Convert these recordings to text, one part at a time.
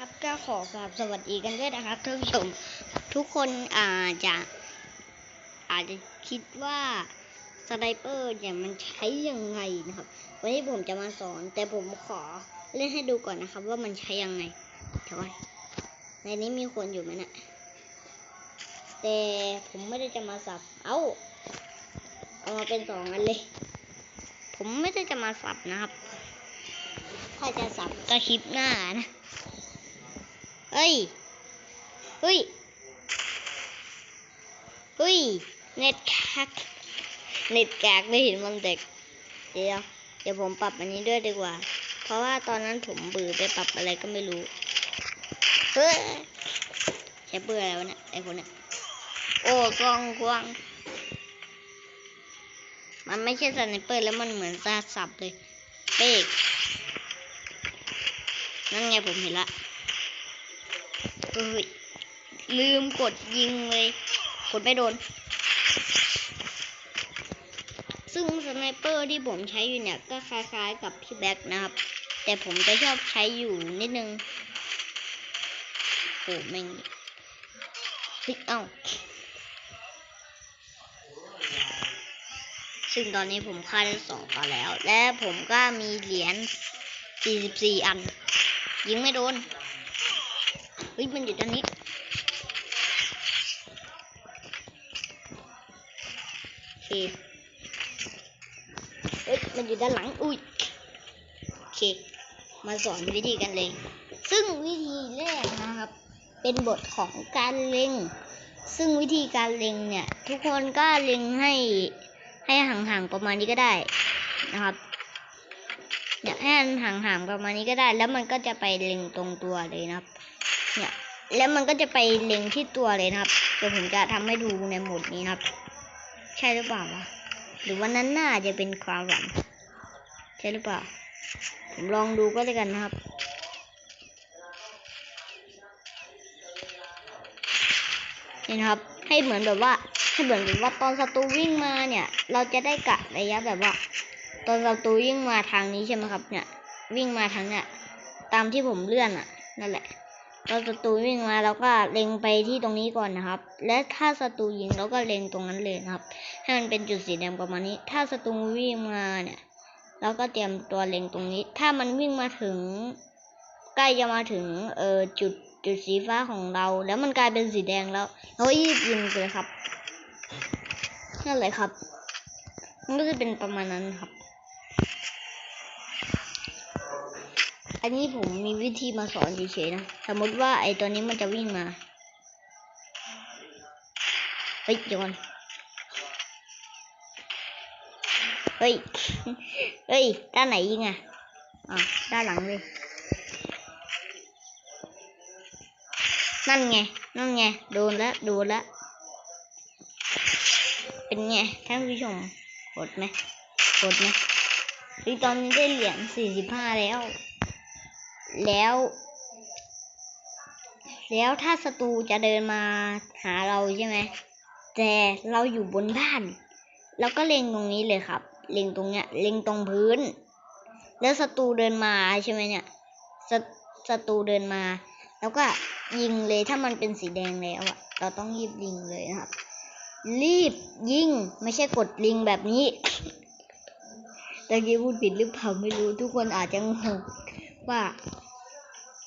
ครับก็ขอกราบสวัสดีกันด้วยนะครับท่านผู้ชมทุกคนอาจจะอาจจะคิดว่าสไนเปอร์เนี่ยมันใช้ยังไงนะครับ วันนี้ผมจะมาสอน แต่ผมขอเล่นให้ดูก่อนนะครับ ว่ามันใช้ยังไงเดี๋ยวก่อนในนี้มีคนอยู่ไหมนะแต่ผมไม่ได้จะมาสับ เอ้าเอามาเป็นสองอันเลย ผมไม่ได้จะมาสับนะครับ ถ้าจะสับก็คลิปหน้านะ เฮ้ยเฮ้ยเฮ้ย เน็ตแคกเน็ตแกกไม่เห็นมันเด็ก เดี๋ยว เดี๋ยวผมปรับอันนี้ด้วยดีกว่า เพราะว่าตอนนั้นผมบือไปปรับอะไรก็ไม่รู้ เฮ้ยใช้เบื่ออะไรวะเนี่ยไอ้คนเนี่ย โอ้กล้องกว้าง มันไม่ใช่สไนเปอร์แล้วมันเหมือนซาสับเลย เป๊กนั่นไงผมเห็นละ เฮ้ยลืมกดยิงเลย กดไม่โดน ซึ่งสไนเปอร์ที่ผมใช้อยู่เนี่ย ก็คล้ายๆกับพี่แบ็คนะครับ แต่ผมจะชอบใช้อยู่นิดนึงโอ้แม่งเฮ้ยเอ้าซึ่งตอนนี้ผมฆ่าได้สองตัวแล้ว และผมก็มีเหรียญ 44 อัน ยิงไม่โดน เฮ้ยมันอยู่ด้านนี้โอเคเฮ้ยมันอยู่ด้านหลังอุ้ยโอเค มาสอนวิธีกันเลย ซึ่งวิธีแรกนะครับ เป็นบทของการเล็ง ซึ่งวิธีการเล็งเนี่ย ทุกคนก็เล็งให้ให้ห่างๆประมาณนี้ก็ได้นะครับเนี่ยให้มันห่างๆประมาณนี้ก็ได้ แล้วมันก็จะไปเล็งตรงตัวเลยนะครับ เนี่ย แล้วมันก็จะไปเล็งที่ตัวเลยนะครับ เดี๋ยวผมจะทำให้ดูในโหมดนี้นะครับ ใช่หรือเปล่าวะหรือว่านั้นน่าจะเป็นความหวังใช่หรือเปล่า ผมลองดูก็แล้วกันนะครับนี่นะครับ ให้เหมือนแบบว่า ให้เหมือนแบบว่าตอนศัตรูวิ่งมาเนี่ย เราจะได้กะระยะแบบว่า ตอนศัตรูวิ่งมาทางนี้ใช่ไหมครับ เนี่ย วิ่งมาทางเนี่ย ตามที่ผมเลื่อนอะ นั่นแหละ ตอนศัตรูวิ่งมาเราก็เล็งไปที่ตรงนี้ก่อนนะครับ และถ้าศัตรูยิงเราก็เล็งตรงนั้นเลยนะครับ ให้มันเป็นจุดสีแดงประมาณนี้ ถ้าศัตรูวิ่งมาเนี่ยเราก็เตรียมตัวเล็งตรงนี้ ถ้ามันวิ่งมาถึง ใกล้จะมาถึงเออจุดจุดสีฟ้าของเรา แล้วมันกลายเป็นสีแดงแล้วเราก็รีบยิงเลยครับนั่นแหละครับมันก็จะเป็นประมาณนั้นครับ อันนี้ผมมีวิธีมาสอนเฉยๆนะ สมมติว่าไอ้ตัวนี้มันจะวิ่งมา เฮ้ยเดี๋ยวก่อนเฮ้ย เฮ้ย ด้านไหนยิงอะอะด้านหลังเลย นั่นไง นั่นไง โดนล้วโดนล้วเป็นไง ท่านผู้ชมโหดไหมโหดไหมตอนนี้ได้เหรียญสี่สิบห้าแล้ว แล้ว แล้วถ้าศัตรูจะเดินมาหาเราใช่ไหมแต่เราอยู่บนบ้านเราก็เล็งตรงนี้เลยครับ เล็งตรงเนี้ย เล็งตรงพื้น แล้วศัตรูเดินมาใช่ไหมเนี่ยศัศัตรูเดินมา แล้วก็ยิงเลยถ้ามันเป็นสีแดงแล้วอะเราต้องรีบยิงเลยนะครับ รีบยิงไม่ใช่กดลิงแบบนี้ตะกี้พูดผิดหรือเปล่าไม่รู้ทุกคนอาจจะงง ว่า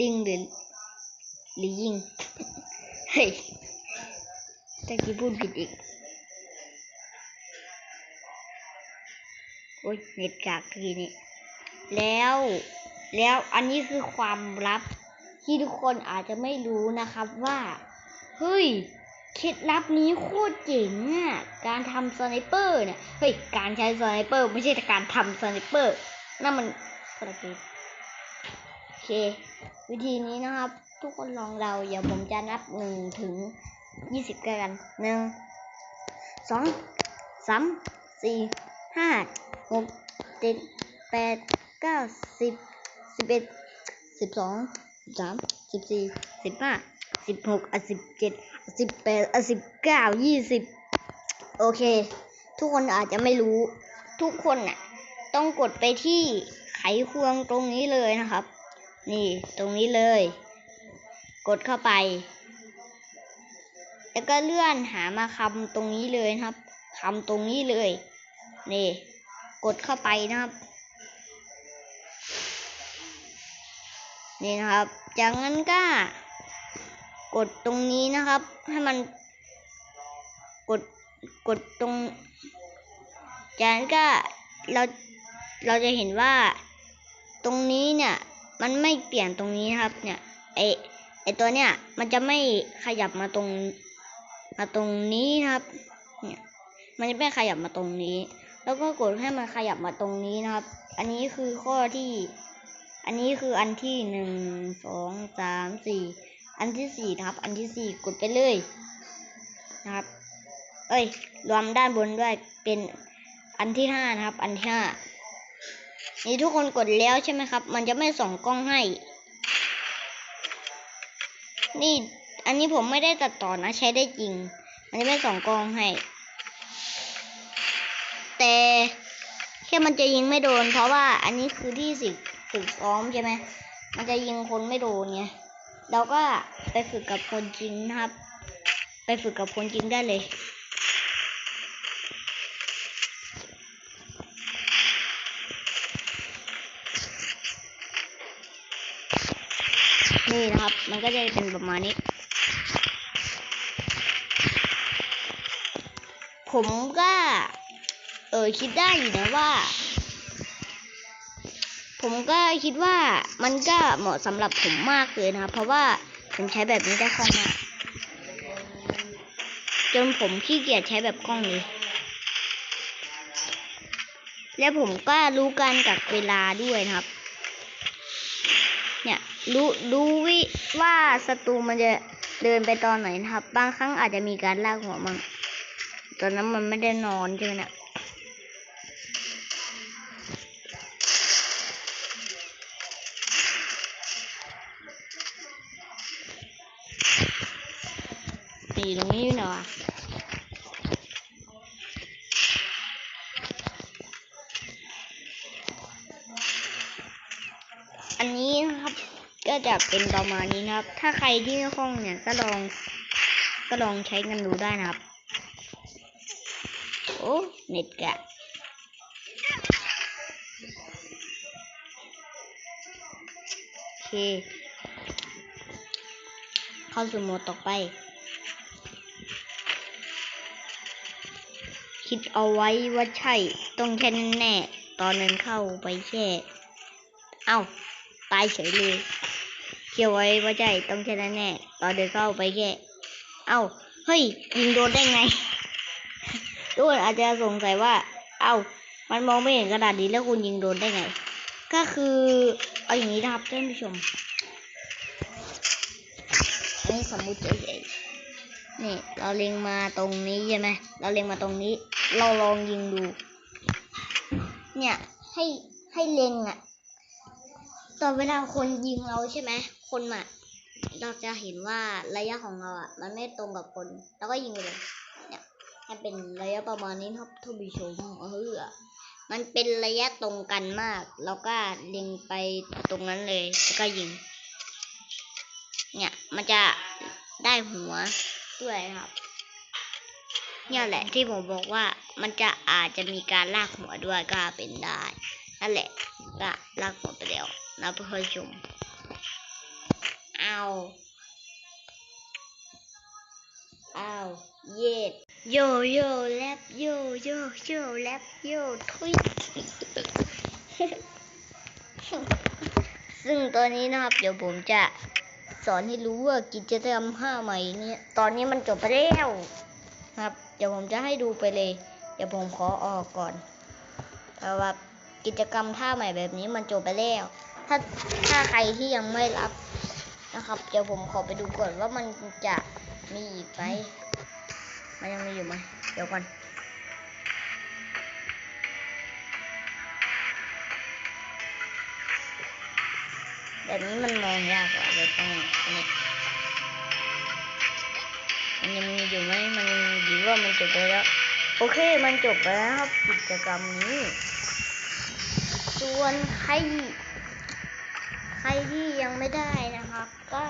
ลิงหรือหรือยิง เฮ้ยตะกี้พูดผิดอีก โอ้ยเน็ตกากทีนี้ แล้ว แล้วอันนี้คือความลับที่ทุกคนอาจจะไม่รู้นะครับว่า เฮ้ยเคล็ดลับนี้โคตรเจ๋งอะ การทำสไนเปอร์เนี่ย เฮ้ย การใช้สไนเปอร์ไม่ใช่การทำสไนเปอร์ นั่นมันคนละเกมโอ เค วิธีนี้นะครับ ทุกคนลองเราเดี๋ยวผมจะนับหนึ่งถึงยี่สิบกันหนึ่งสองสามสี่ห้าหกเจ็ดแปดเก้าสิบสิบเอ็ดสิบสองสิบสามสิบสี่สิบห้าสิบหกอะสิบเจ็ดสิบแปดอะสิบเก้ายี่สิบโอเค ทุกคนอาจจะไม่รู้ ทุกคนน่ะ ต้องกดไปที่ไขควงตรงนี้เลยนะครับ นี่ตรงนี้เลย กดเข้าไป แล้วก็เลื่อนหามาคำตรงนี้เลยนะครับคำตรงนี้เลย นี่ กดเข้าไปนะครับ นี่นะครับ จากนั้นก็ กดตรงนี้นะครับ ให้มัน กดกดตรงจากนั้นก็เราเราจะเห็นว่าตรงนี้เนี่ย มันไม่เปลี่ยนตรงนี้นะครับ เนี่ยไอไอตัวเนี่ยมันจะไม่ขยับมาตรงมาตรงนี้นะครับ เนี่ย มันจะไม่ขยับมาตรงนี้ แล้วก็กดให้มันขยับมาตรงนี้นะครับ อันนี้คือข้อที่ อันนี้คืออันที่หนึ่งสองสามสี่อันที่สี่นะครับ อันที่สี่กดไปเลยนะครับ เอ้ย รวมด้านบนด้วยเป็นอันที่ห้านะครับ อันที่ห้า นี่ทุกคนกดแล้วใช่ไหมครับ มันจะไม่ส่องกล้องให้ นี่อันนี้ผมไม่ได้ตัดต่อนะใช้ได้จริง มันจะไม่ส่องกล้องให้ แต่แค่มันจะยิงไม่โดน เพราะว่าอันนี้คือที่สิฝึกซ้อมใช่ไหมมันจะยิงคนไม่โดนไงเราก็ไปฝึกกับคนจริงนะครับ ไปฝึกกับคนจริงได้เลย นี่นะครับ มันก็จะเป็นประมาณนี้ ผมก็ เออคิดได้อยู่นะว่า ผมก็คิดว่ามันก็เหมาะสำหรับผมมากเลยนะครับ เพราะว่าผมใช้แบบนี้ได้คล่องมากจนผมขี้เกียจใช้แบบกล้องเลยและผมก็รู้การกักเวลาด้วยนะครับ เนี่ย รู้รู้วิว่าศัตรูมันจะเดินไปตอนไหนนะครับ บางครั้งอาจจะมีการลากหัวมั่งตอนนั้นมันไม่ได้นอนใช่ไหมเนะนี่ตรงนี้อยู่ไหนวะ จะเป็นประมาณนี้นะครับ ถ้าใครที่ไม่คล่องเนี่ยก็ลอง ก็ลองใช้กันดูได้นะครับ โอ้เน็ตกะโอเค เข้าสู่โหมดต่อไป คิดเอาไว้ว่าใช่ ต้องแค่นั้นแน่ ตอนนั้นเข้าไปแค่เอ้า ตายเฉยเลย เคียวไว้ว่าใช่ต้องแค่นั้นแน่ตอนเดินเข้าไปแค่เอ้าเฮ้ยยิงโดนได้ไงทุกคนอาจจะสงสัยว่า เอ้ามันมองไม่เห็นกระดาษนี้แล้วคุณยิงโดนได้ไง ก็คือเอาอย่างนี้นะครับท่านผู้ชมอันนี้สมมุติเฉยๆนี่เราเล็งมาตรงนี้ใช่ไหมเราเล็งมาตรงนี้ เราลองยิงดู เนี่ยให้ให้เล็งอะตอนเวลาคนยิงเราใช่ไหม คนอะเราจะเห็นว่าระยะของเราอะมันไม่ตรงกับคน แล้วก็ยิงไปเลย เนี่ยให้เป็นระยะประมาณนี้ครับท่านผู้ชมเออมันเป็นระยะตรงกันมากเราก็เล็งไปตรงนั้นเลยแล้วก็ยิง เนี่ย มันจะได้หัวด้วยครับ เนี่ยแหละที่ผมบอกว่ามันจะอาจจะมีการลากหัวด้วยก็เป็นได้ นั่นแหละก็ลากหัวไปแล้วนะเพื่อนชม เอาเอาเย็ดโยโย่แลบโยโย่โย่แลบโยทุยซึ่งตัวนี้นะครับเดี๋ยวผมจะสอนให้รู้ว่ากิจกรรมห้าใหม่เนี่ยตอนนี้มันจบไปแล้วครับ เดี๋ยวผมจะให้ดูไปเลย เดี๋ยวผมขอออกก่อนเพราะว่ากิจกรรมท่าใหม่แบบนี้มันจบไปแล้ว ถ้าถ้าใครที่ยังไม่รับ นะครับ เดี๋ยวผมขอไปดูก่อนว่ามันจะมีอีกไหมมันยังมีอยู่ไหมเดี๋ยวก่อนแบบนี้มันมองยากกว่าเลยต้องอันนี้มันยังมีอยู่ไหมมันหรือว่ามันจบไปแล้ว โอเคมันจบไปแล้วครับกิจกรรมนี้ ส่วนใคร ใครที่ยังไม่ได้นะครับ ก็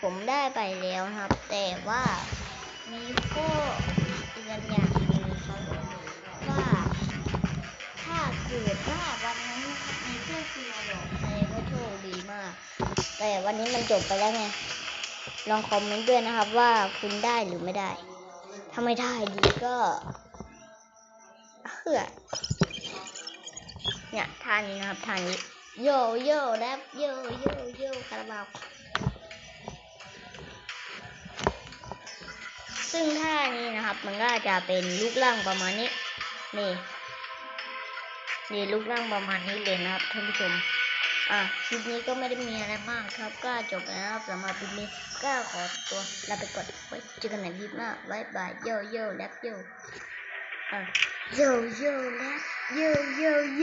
ผมได้ไปแล้วนะครับ แต่ว่ามีข้อเตือนอย่างหนึงครับว่าถ้าเกิดว่าวันนั้นมีเพื่อนคุณมาบอกใครก็โชคดีมาก แต่วันนี้มันจบไปแล้วไงลองคอมเมนต์ด้วยนะครับว่าคุณได้หรือไม่ได้ ถ้าไม่ได้ดีก็เหือ เนี่ยท่านี้นะครับท่านี้โยโย่แรปโยโยโย่คาราบาวซึ่งท่านี้นะครับ มันก็จะเป็นรูปร่างประมาณนี้ นี่นี่รูปร่างประมาณนี้เลยนะครับท่านผู้ชมอะคลิปนี้ก็ไม่ได้มีอะไรมากครับ ก็จบแล้วนะครับสำหรับคลิปนี้ก็ขอตัวลาไปก่อนไว้เจอกันในคลิปหน้าบายบายโยโย่แรปโยอะโยโย่แรปโยโยโย